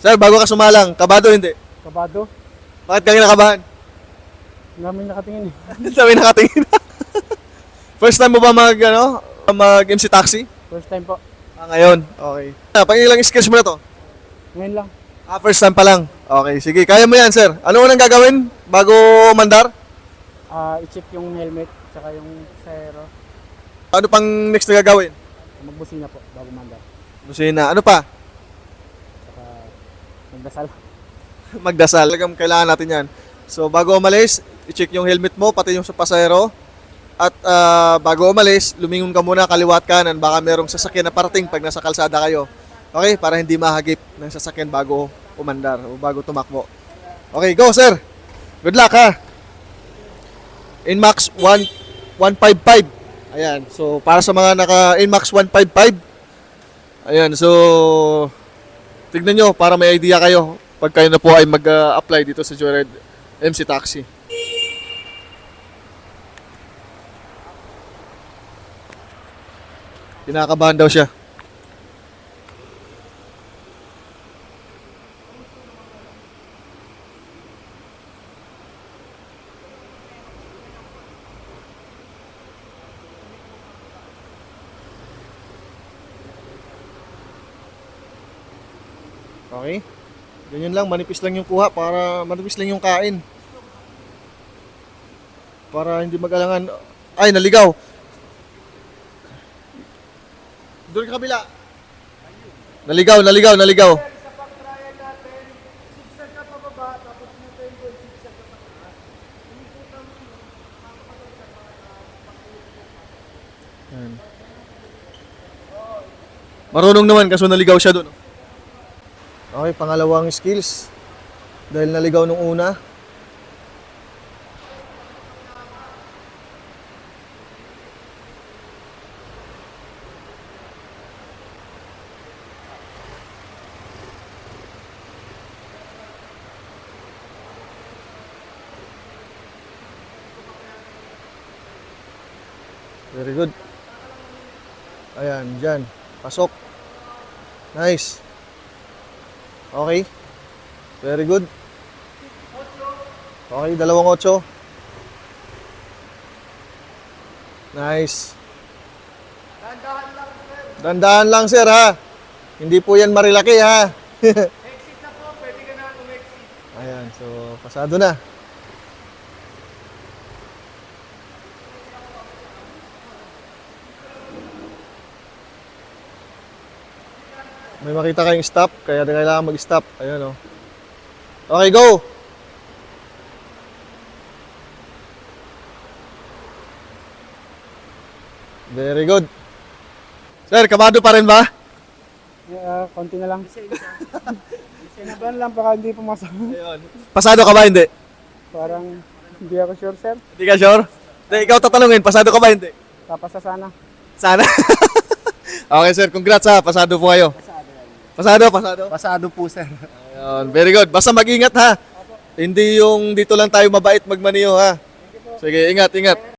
Sir, bago ka sumalang, kabado hindi? Kabado. Bakit ka kinakabahan? Dami nakatingin eh. Sabi nakatingin. First time mo ba mag, ano, mag MC Taxi? First time po. Ah, ngayon. Okay. Ah, pang ilang skills mo na to? Ngayon lang. Ah, first time pa lang. Okay, sige. Kaya mo yan, sir. Ano unang gagawin bago mandar? Ah, i-check yung helmet, tsaka yung sayro. Ano pang next na gagawin? Magbusina po, bago mandar. Busina. Ano pa? Magdasal. Magdasal. Talagang kailangan natin yan. So, bago umalis, i-check yung helmet mo, pati yung sa pasahero. At ah, bago umalis, lumingon ka muna, kaliwat kanan. Baka merong sasakyan na parating pag nasa kalsada kayo. Okay? Para hindi mahagip ng sasakyan bago umandar o bago tumakbo. Okay, go sir! Good luck ha! Inmax 1 155. Ayan. So, para sa mga naka Inmax 155. Ayan. So, tignan nyo para may idea kayo pag kayo na po ay mag-apply dito sa Joyride MC Taxi. Kinakabahan daw siya. Okay? Ganyan lang, manipis lang yung kuha para manipis lang yung kain. Para hindi mag-alangan. Ay, naligaw. Doon ka kabila. Naligaw, naligaw, naligaw. Marunong naman kaso naligaw siya doon. Okay, pangalawang skills. Dahil naligaw nung una. Very good. Ayan, dyan. Pasok. Nice. Okay. Very good. Okay, dalawang otso. Nice. Dandahan lang, sir, ha? Hindi po yan marilaki, ha? exit na po, pwede ka na exit. Ayan, so, pasado na. May makita kayong stop, kaya kailangan mag-stop. Ayan, oh. Okay, go! Very good. Sir, kamado pa rin ba? Ah, konti na lang. Sinaban lang baka hindi pumasok. Ayun. Pasado ka ba, hindi? Parang hindi ako sure, sir. Hindi ka sure? Hindi, ikaw tatanungin, pasado ka ba, hindi? Tapos sa sana. Sana. okay, sir, congrats ha. Pasado po kayo. Pasado, pasado. Pasado po, sir. Ayun, very good. Basta mag-ingat ha. Hindi yung dito lang tayo mabait magmaniyo ha. Sige, ingat, ingat.